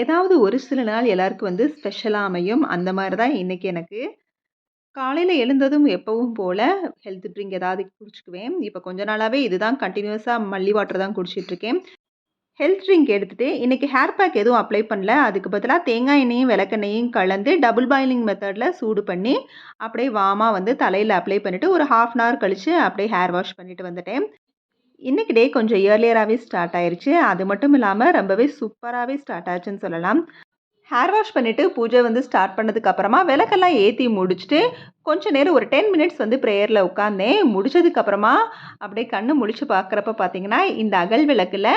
ஏதாவது ஒரு சில நாள் எல்லாருக்கும் வந்து ஸ்பெஷலாக அமையும். அந்த மாதிரி தான் இன்றைக்கி எனக்கு. காலையில் எழுந்ததும் எப்பவும் போல் ஹெல்த் ட்ரிங்க் ஏதாவது குடிச்சுக்குவேன். இப்போ கொஞ்ச நாளாகவே இதுதான் கண்டினியூஸாக மல்லி வாட்டர் தான் குடிச்சிட்டுருக்கேன். ஹெல்த் ட்ரிங்க் எடுத்துகிட்டு இன்றைக்கி ஹேர் பேக் எதுவும் அப்ளை பண்ணல. அதுக்கு பதிலாக தேங்காய் எண்ணெயும், விளக்கெண்ணையும் கலந்து டபுள் பாயிலிங் மெத்தடில் சூடு பண்ணி, அப்படியே வாமாக வந்து தலையில் அப்ளை பண்ணிவிட்டு ஒரு 1/2 அன் ஹவர் கழித்து அப்படியே ஹேர் வாஷ் பண்ணிட்டு வந்துட்டேன். இன்னைக்கு டே கொஞ்சம் இயர்லியராகவே ஸ்டார்ட் ஆயிடுச்சு அது மட்டும் இல்லாமல் ரொம்பவே சூப்பராகவே ஸ்டார்ட் ஆச்சுன்னு சொல்லலாம். ஹேர் வாஷ் பண்ணிவிட்டு பூஜை வந்து ஸ்டார்ட் பண்ணதுக்கப்புறமா விளக்கெல்லாம் ஏற்றி முடிச்சுட்டு, கொஞ்ச நேரம் ஒரு 10 மினிட்ஸ் வந்து ப்ரேயரில் உட்காந்தேன். முடிச்சதுக்கப்புறமா அப்படியே கண்ணு முழிச்சு பார்க்குறப்ப பார்த்தீங்கன்னா, இந்த அகல் விளக்கில்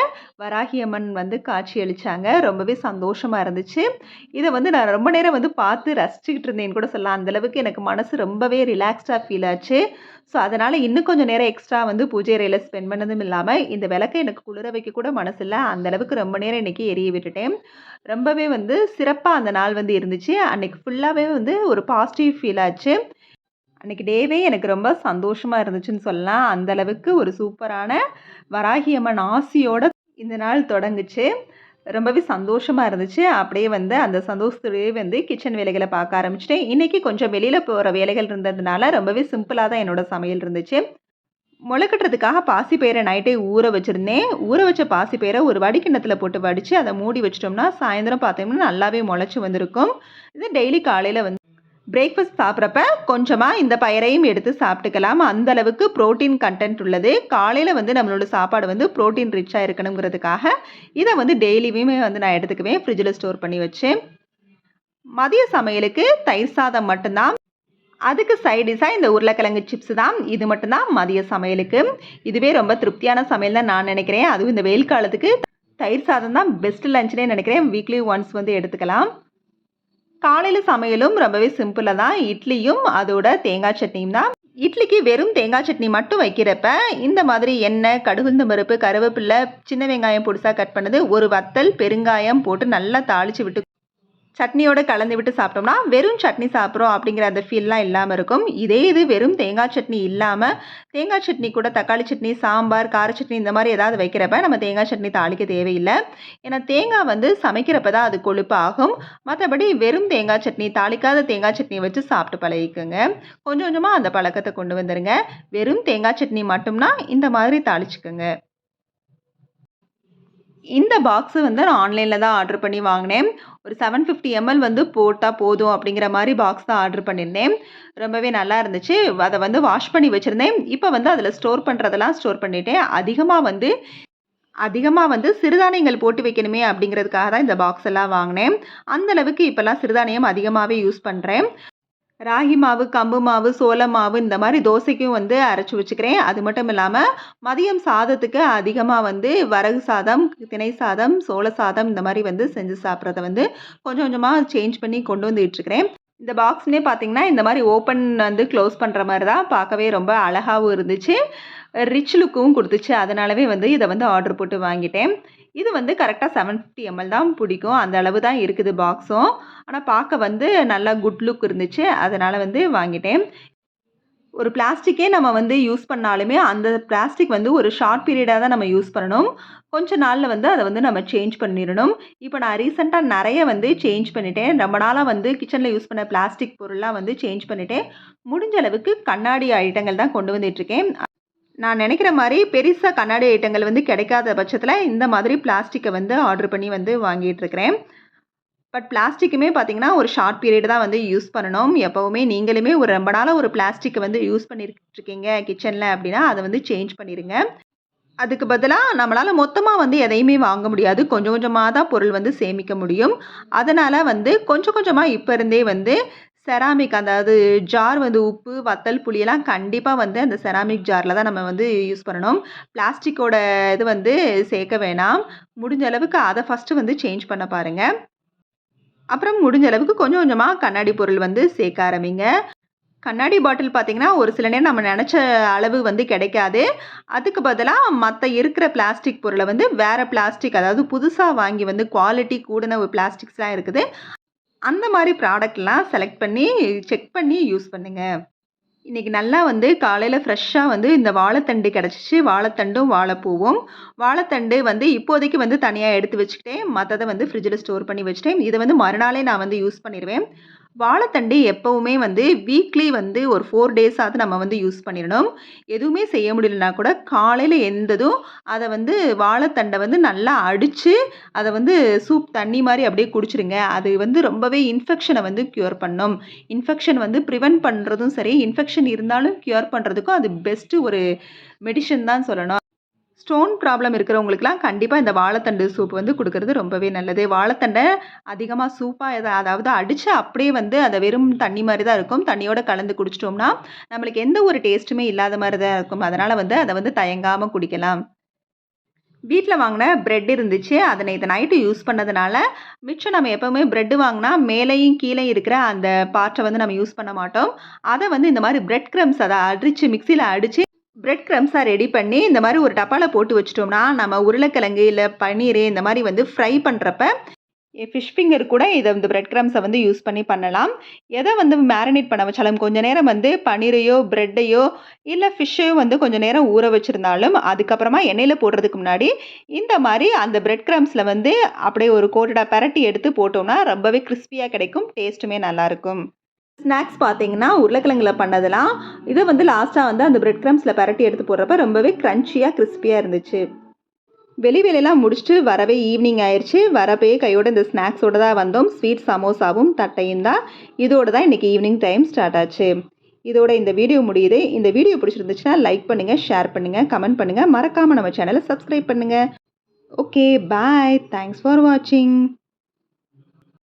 வராகி அம்மன் வந்து காட்சி அளித்தாங்க ரொம்பவே சந்தோஷமாக இருந்துச்சு. இதை வந்து நான் ரொம்ப நேரம் வந்து பார்த்து ரசிச்சுக்கிட்டு இருந்தேன்னு கூட சொல்லலாம். அந்த அளவுக்கு எனக்கு மனசு ரொம்பவே ரிலாக்ஸ்டாக ஃபீல் ஆச்சு. ஸோ, அதனால் இன்னும் கொஞ்சம் நேரம் எக்ஸ்ட்ரா வந்து பூஜை அறையில் ஸ்பெண்ட் பண்ணதும் இல்லாமல் இந்த விளக்க எனக்கு குளிர வைக்க கூட மனசு அந்தளவுக்கு அந்த அளவுக்கு ரொம்ப நேரம் இன்னைக்கு எரிய விட்டுட்டேன். ரொம்பவே வந்து சிறப்பாக அந்த நாள் வந்து இருந்துச்சு. அன்றைக்கி ஃபுல்லாகவே வந்து ஒரு பாசிட்டிவ் ஃபீல் ஆச்சு. அன்னைக்கு டேவே எனக்கு ரொம்ப சந்தோஷமாக இருந்துச்சுன்னு சொல்லலாம். அந்தளவுக்கு ஒரு சூப்பரான வராகி அம்மன் ஆசியோட இந்த நாள் தொடங்குச்சு. ரொம்பவே சந்தோஷமாக இருந்துச்சு. அப்படியே வந்து அந்த சந்தோஷத்துலேயே வந்து கிச்சன் வேலைகளை பார்க்க ஆரம்பிச்சிட்டேன் இன்னைக்கு கொஞ்சம் வெளியில் போகிற வேலைகள் இருந்ததுனால, ரொம்பவே சிம்பிளாக தான் என்னோட சமையல் இருந்துச்சு. மொளக்கட்டுறதுக்காக பாசிப்பயிர நைட்டே ஊற வச்சுருந்தேன் ஊற வச்ச பாசிப்பயிர ஒரு வடிக்கிண்ணத்தில் போட்டு வடித்து அதை மூடி வச்சுட்டோம்னா, சாயந்தரம் பார்த்தோம்னா நல்லாவே முளைச்சி வந்திருக்கும். இது டெய்லி காலையில் வந்து பிரேக்ஃபாஸ்ட் சாப்பிட்றப்ப கொஞ்சமாக இந்த பயிரையும் எடுத்து சாப்பிட்டுக்கலாம். அந்த அளவுக்கு புரோட்டீன் கன்டென்ட் உள்ளது. காலையில் வந்து நம்மளோட சாப்பாடு வந்து புரோட்டீன் ரிச்சாக இருக்கணுங்கிறதுக்காக, இதை வந்து டெய்லியுமே வந்து நான் எடுத்துக்குவேன். ஃப்ரிட்ஜில் ஸ்டோர் பண்ணி வச்சு. மதிய சமையலுக்கு தயிர் சாதம் மட்டும்தான் அதுக்கு சைடிஷாக இந்த உருளைக்கிழங்கு சிப்ஸ் தான். இது மட்டும்தான் மதிய சமையலுக்கு. இதுவே ரொம்ப திருப்தியான சமையல் தான் நான் நினைக்கிறேன். அதுவும் இந்த வெயில் காலத்துக்கு தயிர் சாதம் தான் பெஸ்ட் லஞ்சுனே நினைக்கிறேன். வீக்லி ஒன்ஸ் வந்து எடுத்துக்கலாம். காலையில் சமையலும் ரொம்பவே சிம்பிளாக தான். இட்லியும், அதோட தேங்காய் சட்னியும் தான். இட்லிக்கு வெறும் தேங்காய் சட்னி மட்டும் வைக்கிறப்ப, இந்த மாதிரி எண்ணெய், கடுகுந்த பருப்பு, கருவேப்பில்லை சின்ன வெங்காயம் பொடிசாக கட் பண்ணது, ஒரு வத்தல், பெருங்காயம் போட்டு நல்லா தாளிச்சு விட்டு சட்னியோட கலந்து விட்டு சாப்பிட்டோம்னா, வெறும் சட்னி சாப்பிட்றோம் அப்படிங்கிற அந்த ஃபீல்லாம் இல்லாமல் இருக்கும். இதே இது வெறும் தேங்காய் சட்னி இல்லாமல் தேங்காய் சட்னி கூட தக்காளி சட்னி, சாம்பார், கார சட்னி இந்த மாதிரி ஏதாவது வைக்கிறப்ப, நம்ம தேங்காய் சட்னி தாளிக்க தேவையில்லை ஏன்னா தேங்காய் வந்து சமைக்கிறப்ப தான் அது கொழுப்பு ஆகும். மற்றபடி வெறும் தேங்காய் சட்னி, தாளிக்காத தேங்காய் சட்னி வச்சு சாப்பிட்டு பழகிக்கோங்க கொஞ்சம் கொஞ்சமாக அந்த பழக்கத்தை கொண்டு வந்துடுங்க வெறும் தேங்காய் சட்னி மட்டும்னா, இந்த மாதிரி தாளிச்சுக்குங்க இந்த பாக்ஸு வந்து நான் ஆன்லைனில் தான் ஆர்டர் பண்ணி வாங்கினேன் ஒரு 750 எம்எல் வந்து போட்டால் போதும் அப்படிங்கிற மாதிரி பாக்ஸ் தான் ஆர்டர் பண்ணியிருந்தேன். ரொம்பவே நல்லா இருந்துச்சு. அதை வந்து வாஷ் பண்ணி வச்சுருந்தேன் இப்போ வந்து அதில் ஸ்டோர் பண்ணுறதெல்லாம் ஸ்டோர் பண்ணிட்டேன். அதிகமாக வந்து அதிகமாக வந்து சிறுதானியங்கள் போட்டு வைக்கணுமே அப்படிங்கிறதுக்காக தான் இந்த பாக்ஸ் எல்லாம் வாங்கினேன் அந்தளவுக்கு இப்போல்லாம் சிறுதானியம் அதிகமாகவே யூஸ் பண்ணுறேன் ராகி மாவு, கம்பு மாவு, சோள மாவு இந்த மாதிரி தோசைக்கும் வந்து அரைச்சு வச்சுக்கிறேன். அது மட்டும் இல்லாமல் மதியம் சாதத்துக்கு அதிகமாக வந்து வரகு சாதம், திணை சாதம், சோள சாதம் இந்த மாதிரி வந்து செஞ்சு சாப்பிட்றத வந்து கொஞ்சம் கொஞ்சமாக சேஞ்ச் பண்ணி கொண்டு வந்துட்டுருக்கிறேன். இந்த பாக்ஸ்னே பார்த்தீங்கன்னா, இந்த மாதிரி ஓப்பன் வந்து க்ளோஸ் பண்ணுற மாதிரி தான் பார்க்கவே ரொம்ப அழகாகவும் இருந்துச்சு. ரிச் லுக்கும் கொடுத்துச்சு அதனாலவே வந்து இதை வந்து ஆர்டர் போட்டு வாங்கிட்டேன். இது வந்து கரெக்டாக செவன் ஃபிஃப்டி எம்எல் தான் பிடிக்கும். அந்த அளவு தான் இருக்குது பாக்ஸும். ஆனால் பார்க்க வந்து நல்லா குட் லுக் இருந்துச்சு. அதனால் வந்து வாங்கிட்டேன். ஒரு பிளாஸ்டிக்கே நம்ம வந்து யூஸ் பண்ணாலுமே, அந்த பிளாஸ்டிக் வந்து ஒரு ஷார்ட் பீரியடாக தான் நம்ம யூஸ் பண்ணணும். கொஞ்ச நாளில் வந்து அதை வந்து நம்ம சேஞ்ச் பண்ணிடணும் இப்போ நான் ரீசெண்டாக நிறைய வந்து சேஞ்ச் பண்ணிட்டேன். ரொம்ப நாளாக வந்து கிச்சனில் யூஸ் பண்ண பிளாஸ்டிக் பொருள்லாம் வந்து சேஞ்ச் பண்ணிட்டேன். முடிஞ்ச அளவுக்கு கண்ணாடி ஐட்டங்கள் தான் கொண்டு வந்துட்டுருக்கேன். நான் நினைக்கிற மாதிரி பெருசாக கண்ணாடி ஐட்டங்கள் வந்து கிடைக்காத பட்சத்தில் இந்த மாதிரி பிளாஸ்டிக்கை வந்து ஆர்டர் பண்ணி வந்து வாங்கிட்டுருக்கிறேன். பட் பிளாஸ்டிக்குமே பார்த்தீங்கன்னா, ஒரு ஷார்ட் பீரியட் தான் வந்து யூஸ் பண்ணணும். எப்போவுமே நீங்களுமே ஒரு ரொம்ப நாளாக ஒரு பிளாஸ்டிக்கை வந்து யூஸ் பண்ணிட்டு இருக்கீங்க அப்படின்னா, அதை வந்து சேஞ்ச் பண்ணிடுங்க அதுக்கு பதிலாக நம்மளால் மொத்தமாக வந்து எதையுமே வாங்க முடியாது. கொஞ்சம் கொஞ்சமாக தான் பொருள் வந்து சேமிக்க முடியும். அதனால் வந்து கொஞ்சம் கொஞ்சமாக இப்போ இருந்தே வந்து செராமிக் அதாவது ஜார் வந்து உப்பு, வத்தல், புளியெல்லாம் கண்டிப்பாக வந்து அந்த செராமிக் ஜாரில் தான் நம்ம வந்து யூஸ் பண்ணணும். பிளாஸ்டிக்கோட இது வந்து சேர்க்க வேணாம். முடிஞ்ச அளவுக்கு அதை ஃபர்ஸ்ட்டு வந்து சேஞ்ச் பண்ண பாருங்கள் அப்புறம் முடிஞ்ச அளவுக்கு கொஞ்சம் கொஞ்சமாக கண்ணாடி பொருள் வந்து சேர்க்க ஆரம்பிங்க. கண்ணாடி பாட்டில் பார்த்திங்கன்னா ஒரு சில நேரம் நம்ம நினச்ச அளவு வந்து கிடைக்காது. அதுக்கு பதிலாக மற்ற இருக்கிற பிளாஸ்டிக் பொருளை வந்து வேறு பிளாஸ்டிக் அதாவது புதுசாக வாங்கி வந்து குவாலிட்டி கூடின ஒரு பிளாஸ்டிக்ஸ்லாம் இருக்குது. அந்த மாதிரி ப்ராடக்ட்லாம் செலக்ட் பண்ணி, செக் பண்ணி யூஸ் பண்ணுங்கள் இன்றைக்கி நல்லா வந்து காலையில் ஃப்ரெஷ்ஷாக வந்து இந்த வாழைத்தண்டு கிடச்சிச்சு. வாழைத்தண்டும் வாழைப்பூவும். வாழைத்தண்டு வந்து இப்போதைக்கு வந்து தனியாக எடுத்து வச்சுக்கிட்டேன். மற்றதை வந்து ஃப்ரிட்ஜில் ஸ்டோர் பண்ணி வச்சுட்டேன். இதை வந்து மறுநாளே நான் வந்து யூஸ் பண்ணிடுவேன் வாழைத்தண்டு எப்போவுமே வந்து வீக்லி வந்து ஒரு ஃபோர் டேஸாவது நம்ம வந்து யூஸ் பண்ணிடணும். எதுவுமே செய்ய முடியலனா கூட காலையில் எந்ததும் அதை வந்து வாழைத்தண்டை வந்து நல்லா அடித்து அதை வந்து சூப் தண்ணி மாதிரி அப்படியே குடிச்சிருங்க. அது வந்து ரொம்பவே இன்ஃபெக்ஷனை வந்து க்யூர் பண்ணும். இன்ஃபெக்ஷன் வந்து ப்ரிவென்ட் பண்ணுறதும் சரி இன்ஃபெக்ஷன் இருந்தாலும் க்யூர் பண்ணுறதுக்கும் அது பெஸ்ட்டு ஒரு மெடிஷன் தான் சொல்லணும். ஸ்டோன் ப்ராப்ளம் இருக்கிறவங்களுக்குலாம் கண்டிப்பாக இந்த வாழைத்தண்டு சூப் வந்து கொடுக்கறது ரொம்பவே நல்லது. வாழைத்தண்டை அதிகமாக சூப்பாக எதை அதாவது அடித்து அப்படியே வந்து அதை வெறும் தண்ணி மாதிரி தான் இருக்கும். தண்ணியோட கலந்து குடிச்சிட்டோம்னா நம்மளுக்கு எந்த ஒரு டேஸ்ட்டுமே இல்லாத மாதிரி தான் இருக்கும். அதனால் வந்து அதை வந்து தயங்காமல் குடிக்கலாம். வீட்டில் வாங்கின பிரெட் இருந்துச்சு. அதை இதை நைட்டு யூஸ் பண்ணதுனால மிச்சம் நம்ம எப்போவுமே பிரெட் வாங்கினா மேலேயும் கீழே இருக்கிற அந்த பார்ட்டை வந்து நம்ம யூஸ் பண்ண மாட்டோம். அதை வந்து இந்த மாதிரி பிரெட் க்ரம்ஸ் அதை அடித்து மிக்சியில் அடித்து பிரெட் க்ரம்ஸாக ரெடி பண்ணி இந்த மாதிரி ஒரு டப்பாவில் போட்டு வச்சிட்டோம்னா நம்ம உருளைக்கிழங்கு இல்லை பன்னீர் இந்த மாதிரி வந்து ஃப்ரை பண்ணுறப்ப ஃபிஷ் ஃபிங்கர் கூட இதை இந்த பிரெட் க்ரம்ஸை வந்து யூஸ் பண்ணி பண்ணலாம். எதை வந்து மேரினேட் பண்ண வச்சாலும் கொஞ்சம் நேரம் வந்து பன்னீரையோ ப்ரெட்டையோ இல்லை ஃபிஷ்ஷையோ வந்து கொஞ்சம் நேரம் ஊற வச்சுருந்தாலும் அதுக்கப்புறமா எண்ணெயில் போடுறதுக்கு முன்னாடி இந்த மாதிரி அந்த பிரெட் க்ரம்ஸில் வந்து அப்படியே ஒரு கோட்டடாக பரட்டி எடுத்து போட்டோம்னா ரொம்பவே கிறிஸ்பியாக கிடைக்கும் டேஸ்ட்டுமே நல்லாயிருக்கும் ஸ்நாக்ஸ் பார்த்தீங்கன்னா உருளைக்கிழங்குல பண்ணதெல்லாம் இதை வந்து லாஸ்ட்டாக வந்து அந்த பிரெட் க்ரம்ஸில் பரட்டி எடுத்து போடுறப்ப ரொம்பவே க்ரன்ச்சியாக கிறிஸ்பியாக இருந்துச்சு. வெளி வேலையெல்லாம் முடிச்சுட்டு வரவே ஈவினிங் ஆயிடுச்சு வரப்பே கையோட இந்த ஸ்நாக்ஸோட தான் வந்தோம். ஸ்வீட் சமோசாவும் தட்டையும் தான். இதோட தான் இன்றைக்கி ஈவினிங் டைம் ஸ்டார்ட் ஆச்சு. இதோட இந்த வீடியோ முடியுது. இந்த வீடியோ பிடிச்சிருந்துச்சுன்னா லைக் பண்ணுங்கள் ஷேர் பண்ணுங்கள் கமெண்ட் பண்ணுங்கள் மறக்காமல் நம்ம சேனலை சப்ஸ்கிரைப் பண்ணுங்கள் ஓகே பாய் தேங்க்ஸ் ஃபார் வாட்சிங்